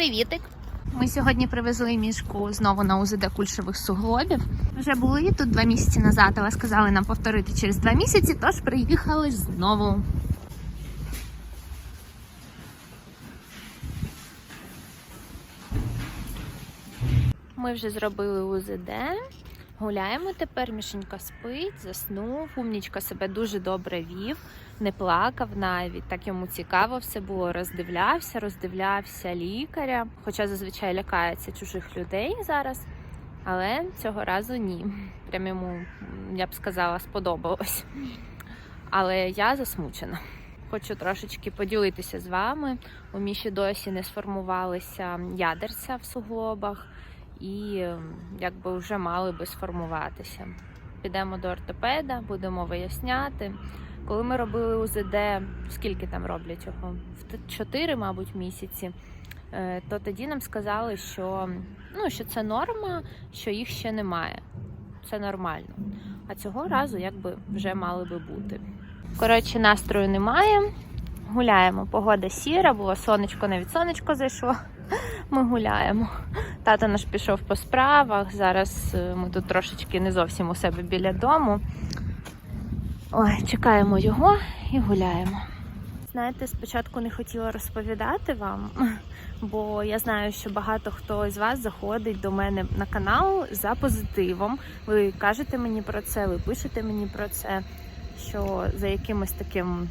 Привітик! Ми сьогодні привезли мішку знову на УЗД кульшових суглобів. Вже були тут два місяці назад, але сказали нам повторити через два місяці, тож приїхали знову. Ми вже зробили УЗД. Гуляємо тепер. Мішенька спить, заснув. Умнічка себе дуже добре вів, не плакав навіть. Так йому цікаво все було. Роздивлявся, роздивлявся лікаря. Хоча зазвичай лякається чужих людей зараз. Але цього разу ні. Прям йому, я б сказала, сподобалось. Але я засмучена. Хочу трошечки поділитися з вами. У Міші досі не сформувалися ядерця в суглобах і ем, якби вже мали би сформуватися. Підемо до ортопеда, будемо виясняти. Коли ми робили УЗД, скільки там роблять його? В 4, мабуть, місяці. е, То тоді нам сказали, що, ну, що це норма, що їх ще немає. Це нормально. А цього разу якби вже мали би бути. Коротше, настрою немає. Гуляємо. Погода сіра, було сонечко, навіть сонечко зайшло. Ми гуляємо. Тато наш пішов по справах. Зараз е, ми тут трошечки не зовсім у себе біля дому. Ой, чекаємо його і гуляємо. Знаєте, спочатку не хотіла розповідати вам, бо я знаю, що багато хто з вас заходить до мене на канал за позитивом. Ви кажете мені про це, ви пишете мені про це, що за якимось таким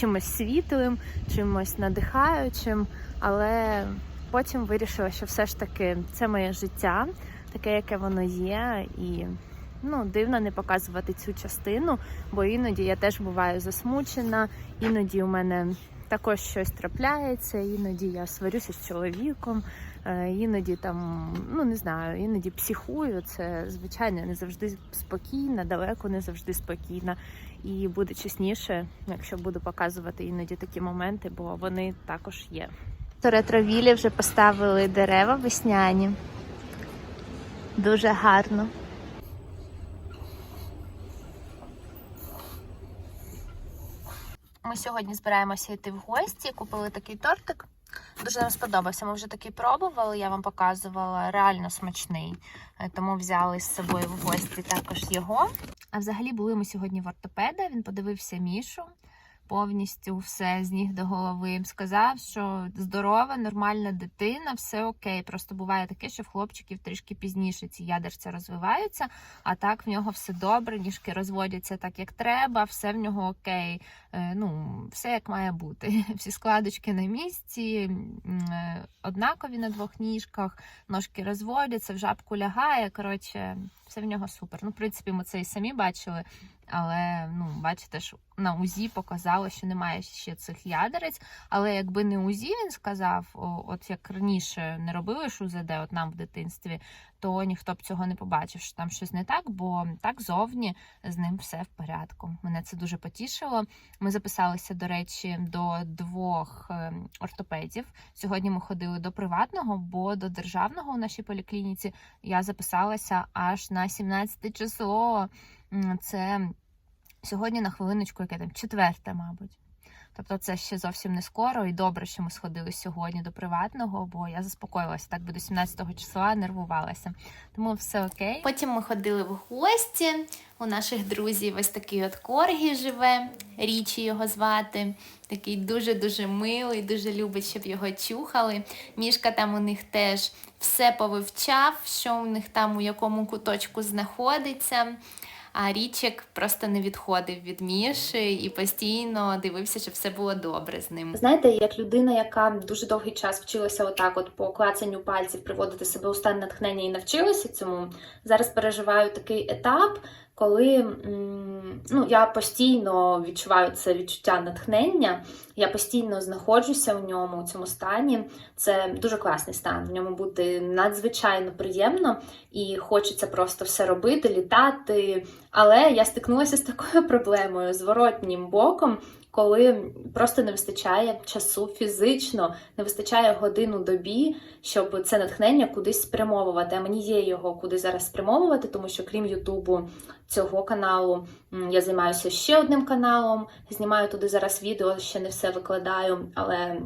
чимось світлим, чимось надихаючим, але потім вирішила, що все ж таки це моє життя, таке, яке воно є, і ну, дивно не показувати цю частину, бо іноді я теж буваю засмучена, іноді у мене також щось трапляється, іноді я сварюся з чоловіком, е, іноді там, ну не знаю, іноді психую. Це звичайно не завжди спокійна, далеко не завжди спокійна. І буде чесніше, якщо буду показувати іноді такі моменти, бо вони також є. То ретровілі вже поставили дерева весняні. Дуже гарно. Ми сьогодні збираємося йти в гості. Купили такий тортик. Дуже нам сподобався. Ми вже такий пробували, я вам показувала. Реально смачний. Е, Тому взяли з собою в гості також його. А взагалі були ми сьогодні в ортопеда. Він подивився Мішу. Повністю все з ніг до голови. Сказав, що здорова, нормальна дитина, все окей. Просто буває таке, що в хлопчиків трішки пізніше ці ядерця розвиваються, а так в нього все добре, ніжки розводяться так, як треба, все в нього окей. Е, Ну, все як має бути. Всі складочки на місці, е, однакові на двох ніжках, ножки розводяться, в жабку лягає. Коротше, все в нього супер. Ну, в принципі, ми це і самі бачили. Але ну, бачите, що на УЗІ показало, що немає ще цих ядерець. Але якби не УЗІ, він сказав, от як раніше не робили ж УЗД, от нам в дитинстві, то ніхто б цього не побачив, що там щось не так, бо так зовні з ним все в порядку. Мене це дуже потішило. Ми записалися, до речі, до двох е, ортопедів. Сьогодні ми ходили до приватного, бо до державного у нашій поліклініці я записалася аж на 17 число. Це сьогодні на хвилиночку, яке там четверте, мабуть. Тобто це ще зовсім не скоро, і добре, що ми сходили сьогодні до приватного, бо я заспокоїлася так, би до 17-го числа нервувалася. Тому все окей. Потім ми ходили в гості. У наших друзів ось такий от коргі живе, річі його звати. Такий дуже-дуже милий, дуже любить, щоб його чухали. Мішка там у них теж все повивчав, що у них там у якому куточку знаходиться. А річик просто не відходив від Міші і постійно дивився, щоб все було добре з ним. Знаєте, як людина, яка дуже довгий час вчилася отак, от по клацанню пальців приводити себе у стан натхнення і навчилася цьому, зараз переживаю такий етап, коли ну, я постійно відчуваю це відчуття натхнення, я постійно знаходжуся в ньому, у цьому стані. Це дуже класний стан. В ньому бути надзвичайно приємно і хочеться просто все робити, літати. Але я стикнулася з такою проблемою зворотнім боком. Коли просто не вистачає часу фізично, не вистачає годину добі, щоб це натхнення кудись спрямовувати. А мені є його куди зараз спрямовувати, тому що крім Ютубу цього каналу я займаюся ще одним каналом, знімаю туди зараз відео, ще не все викладаю, але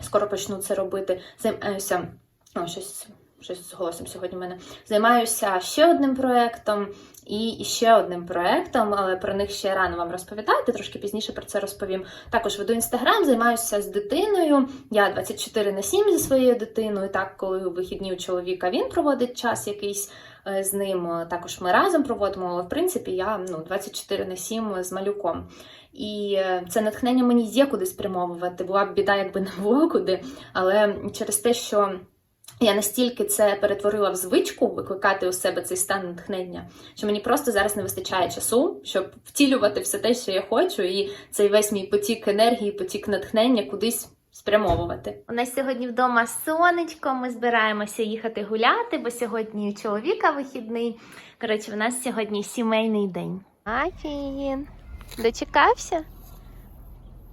скоро почну це робити. Займаюся. О, щось, щось з голосом сьогодні в мене. Займаюся ще одним проєктом і ще одним проєктом, але про них ще рано вам розповідати, трошки пізніше про це розповім. Також веду інстаграм, займаюся з дитиною. Я 24 на 7 зі своєю дитиною. Так, коли у вихідні у чоловіка він проводить час якийсь е, з ним. е, Також ми разом проводимо, але в принципі я ну, 24 на 7 з малюком. І е, це натхнення мені є куди спрямовувати. Була б біда, якби не було куди. Але через те, що я настільки це перетворила в звичку викликати у себе цей стан натхнення, що мені просто зараз не вистачає часу, щоб втілювати все те, що я хочу, і цей весь мій потік енергії, потік натхнення кудись спрямовувати. У нас сьогодні вдома сонечко. Ми збираємося їхати гуляти, бо сьогодні у чоловіка вихідний. Коротше, в нас сьогодні сімейний день. Афін, дочекався?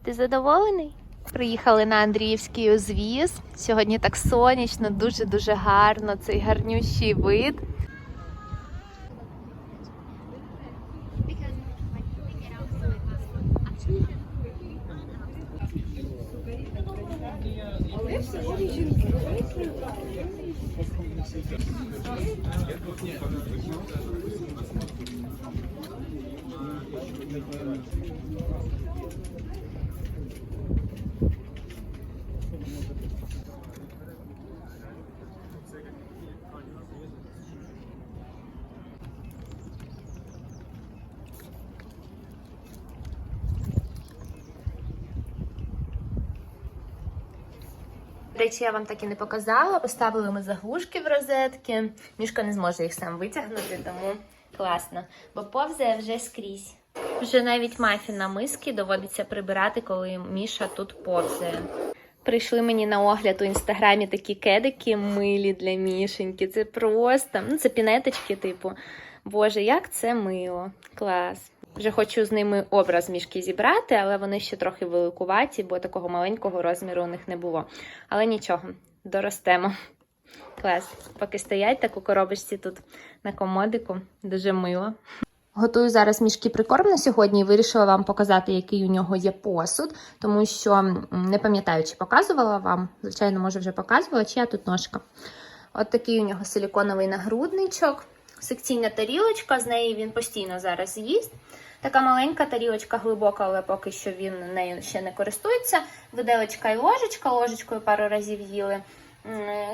Ти задоволений? Приїхали на Андріївський узвіз. Сьогодні так сонячно, дуже-дуже гарно. Цей гарнющий вид. Речі, я вам так і не показала. Поставили ми заглушки в розетки. Мішка не зможе їх сам витягнути, тому класно. Бо повзає вже скрізь. Вже навіть мафін на миски доводиться прибирати, коли Міша тут повзає. Прийшли мені на огляд у інстаграмі такі кедики милі для мішеньки. Це просто, ну це пінеточки, типу. Боже, як це мило. Клас. Вже хочу з ними образ мішки зібрати, але вони ще трохи великуваті, бо такого маленького розміру у них не було. Але нічого, доростемо. Клас. Поки стоять так у коробочці тут на комодику, дуже мило. Готую зараз мішки прикорм на сьогодні і вирішила вам показати, який у нього є посуд, тому що не пам'ятаю, чи показувала вам. Звичайно, може вже показувала, чи я тут ножка. От такий у нього силіконовий нагрудничок, секційна тарілочка, з неї він постійно зараз їсть. Така маленька тарілочка глибока, але поки що він нею ще не користується. Виделечка і ложечка, ложечкою пару разів їли.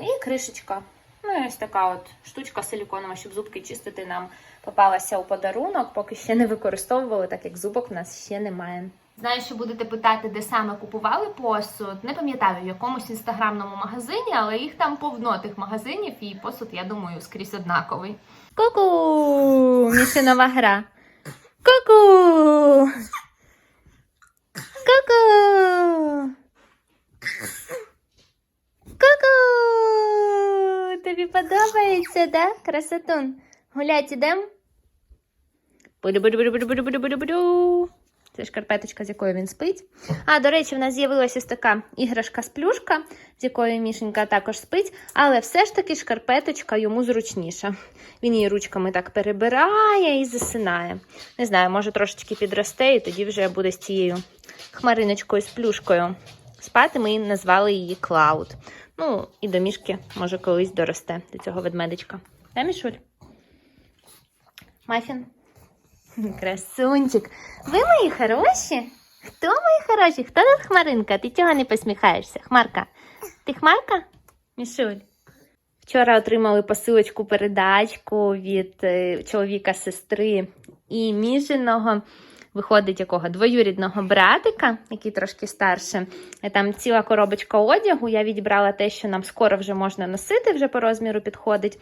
І кришечка. Ну, і ось така от штучка силіконова, щоб зубки чистити нам попалася у подарунок, поки ще не використовували, так як зубок в нас ще немає. Знаю, що будете питати, де саме купували посуд. Не пам'ятаю, в якомусь інстаграмному магазині, але їх там повно тих магазинів, і посуд, я думаю, скрізь однаковий. Ку-ку! Мішинова гра. Ку-ку! Ку-ку! Ку-ку! Тобі подобається, да? Красотун. Гулять ідем? Буду-буду-буду-буду-буду-буду-буду. Це шкарпеточка, з якою він спить. А, до речі, в нас з'явилася ось така іграшка-сплюшка, з якою Мішенька також спить, але все ж таки шкарпеточка йому зручніша. Він її ручками так перебирає і засинає. Не знаю, може трошечки підросте, і тоді вже буде з цією хмариночкою з плюшкою спати. Ми назвали її Клауд. Ну, і до мішки, може, колись доросте до цього ведмедичка. Да, Мішуль? Мафін? Красунчик. Ви мої хороші? Хто мої хороші? Хто тут хмаринка? Ти чого не посміхаєшся? Хмарка. Ти хмарка? Мішуль. Вчора отримали посилочку передачку від е, чоловіка сестри і міженого. Виходить якого двоюрідного братика, який трошки старше. Е, Там ціла коробочка одягу. Я відібрала те, що нам скоро вже можна носити, вже по розміру підходить.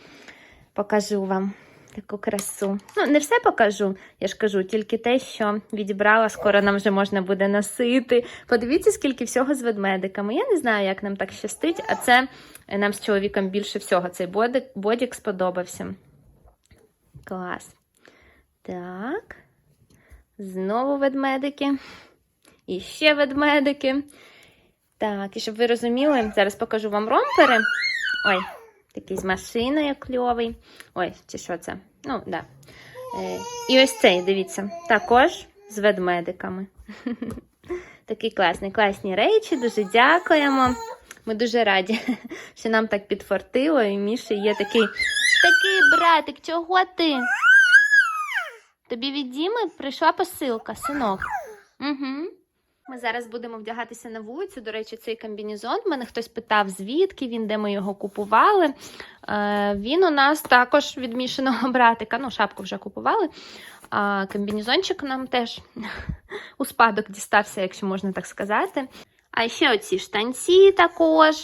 Покажу вам таку красу. Ну, не все покажу, я ж кажу, тільки те, що відібрала, скоро нам вже можна буде носити. Подивіться, скільки всього з ведмедиками. Я не знаю, як нам так щастить, а це е, нам з чоловіком більше всього. Цей бодик, бодік сподобався. Клас. Так. Знову ведмедики. І ще ведмедики. Так, і щоб ви розуміли, зараз покажу вам ромпери. Ой, такий з машиною кльовий. Ой, чи що це? Ну, да. Е, і ось цей, дивіться, також з ведмедиками. Такий класний, класні речі, дуже дякуємо. Ми дуже раді, що нам так підфартило, і Міші є такий. Такий братик, чого ти? Тобі від Діми прийшла посилка, синок. Угу. Ми зараз будемо вдягатися на вулицю. До речі, цей комбінезон. Мене хтось питав, звідки він, де ми його купували. Е, він у нас також від мішаного братика. Ну, шапку вже купували. А комбінезончик нам теж у спадок дістався, якщо можна так сказати. А ще оці штанці також.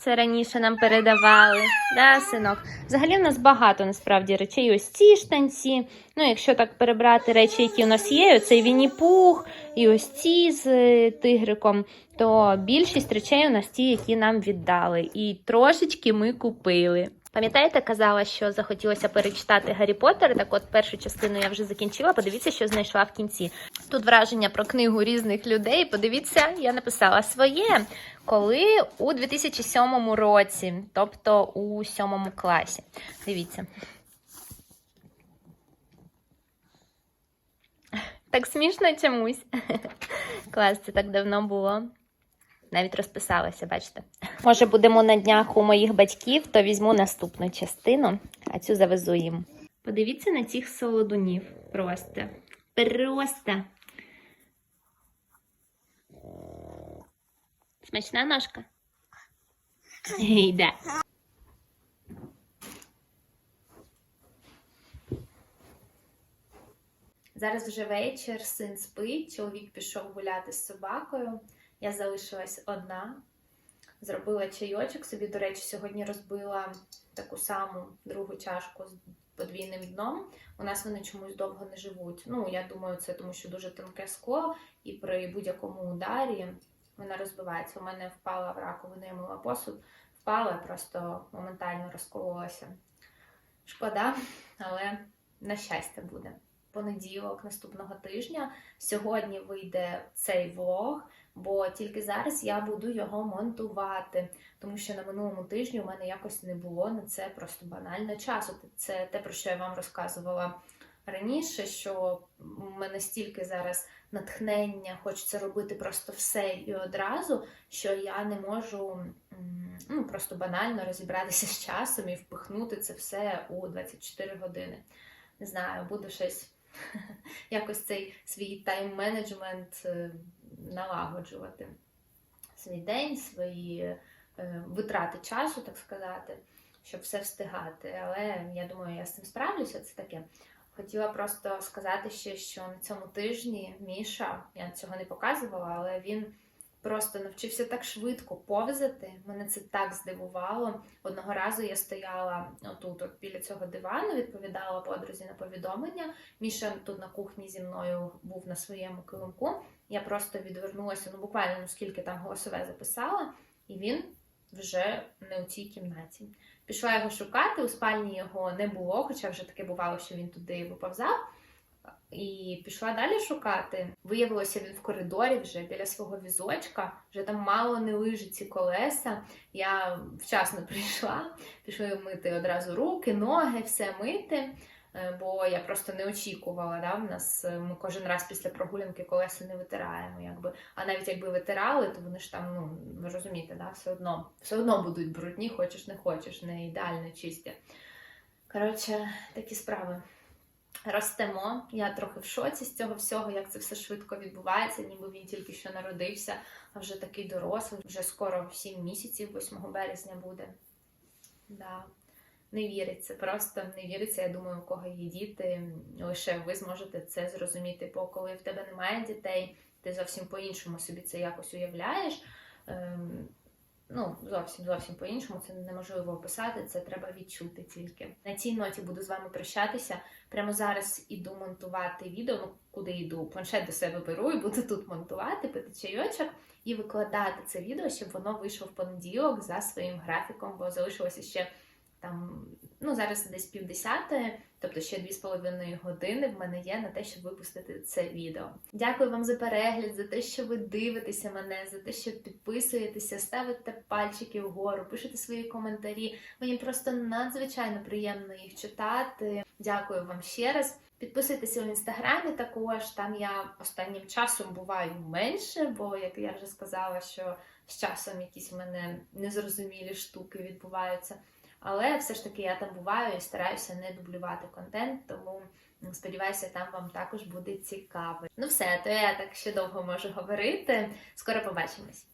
Це раніше нам передавали, да, синок? Взагалі в нас багато насправді речей. Ось ці штанці. Ну, якщо так перебрати речі, які у нас є, оцей Вінні-Пух і ось ці з е, тигриком, то більшість речей у нас ті, які нам віддали. І трошечки ми купили. Пам'ятаєте, казала, що захотілося перечитати Гаррі Поттер? Так от першу частину я вже закінчила. Подивіться, що знайшла в кінці. Тут враження про книгу різних людей. Подивіться, я написала своє, коли у 2007 році, тобто у сьомому класі. Дивіться. Так смішно чомусь. Клас, це так давно було. Навіть розписалася, бачите. Може, будемо на днях у моїх батьків, то візьму наступну частину, а цю завезу їм. Подивіться на цих солодунів. Просто. Просто. Смачна ножка? Йде. Зараз вже вечір, син спить, чоловік пішов гуляти з собакою. Я залишилась одна. Зробила чайочок собі, до речі, сьогодні розбила таку саму другу чашку з подвійним дном. У нас вони чомусь довго не живуть. Ну, я думаю, це тому, що дуже тонке скло, і при будь-якому ударі вона розбивається. У мене впала в раковину, я мила посуд, впала, просто моментально розкололася. Шкода, але на щастя буде. Понеділок наступного тижня. Сьогодні вийде цей влог, бо тільки зараз я буду його монтувати, тому що на минулому тижні у мене якось не було на це просто банально часу. Це те, про що я вам розказувала раніше, що в мене стільки зараз натхнення, хочеться робити просто все і одразу, що я не можу ну, просто банально розібратися з часом і впихнути це все у 24 години. Не знаю, буду щось якось цей свій тайм-менеджмент е, налагоджувати. Свій день, свої е, витрати часу, так сказати, щоб все встигати. Але я думаю, я з цим справлюся. Це таке. Хотіла просто сказати ще, що на цьому тижні Міша, я цього не показувала, але він просто навчився так швидко повзати. Мене це так здивувало. Одного разу я стояла отут, от біля цього дивану, відповідала подрузі на повідомлення. Міша тут на кухні зі мною був на своєму килимку. Я просто відвернулася, ну буквально ну, скільки там голосове записала, і він вже не у цій кімнаті. Пішла його шукати, у спальні його не було, хоча вже таке бувало, що він туди виповзав. І пішла далі шукати. Виявилося, він в коридорі вже біля свого візочка, вже там мало не лижить ці колеса. Я вчасно прийшла, пішли мити одразу руки, ноги, все мити. Е, Бо я просто не очікувала. Да? В нас е, ми кожен раз після прогулянки колеса не витираємо. Якби. А навіть якби витирали, то вони ж там, ну ви розумієте, да? все одно все одно будуть брудні, хочеш не хочеш, не ідеально чисті. Коротше, такі справи ростемо. Я трохи в шоці з цього всього, як це все швидко відбувається, ніби він тільки що народився, а вже такий дорослий, вже скоро 7 місяців, 8 березня буде. Да. Не віриться, просто не віриться. Я думаю, у кого є діти, лише ви зможете це зрозуміти. Бо коли в тебе немає дітей, ти зовсім по-іншому собі це якось уявляєш. Ем, ну, зовсім зовсім по-іншому. Це неможливо описати, це треба відчути тільки. На цій ноті буду з вами прощатися. Прямо зараз іду монтувати відео. Ну, куди йду? Планшет до себе беру і буду тут монтувати, пити чайочок і викладати це відео, щоб воно вийшло в понеділок за своїм графіком, бо залишилося ще там, ну зараз десь півдесяти, тобто ще дві з половиною години в мене є на те, щоб випустити це відео. Дякую вам за перегляд, за те, що ви дивитеся мене, за те, що підписуєтеся, ставите пальчики вгору, пишете свої коментарі. Мені просто надзвичайно приємно їх читати. Дякую вам ще раз. Підписуйтеся в інстаграмі також. Там я останнім часом буваю менше, бо як я вже сказала, що з часом якісь в мене незрозумілі штуки відбуваються. Але все ж таки я там буваю і стараюся не дублювати контент, тому сподіваюся, там вам також буде цікаво. Ну все, то я так ще довго можу говорити. Скоро побачимось.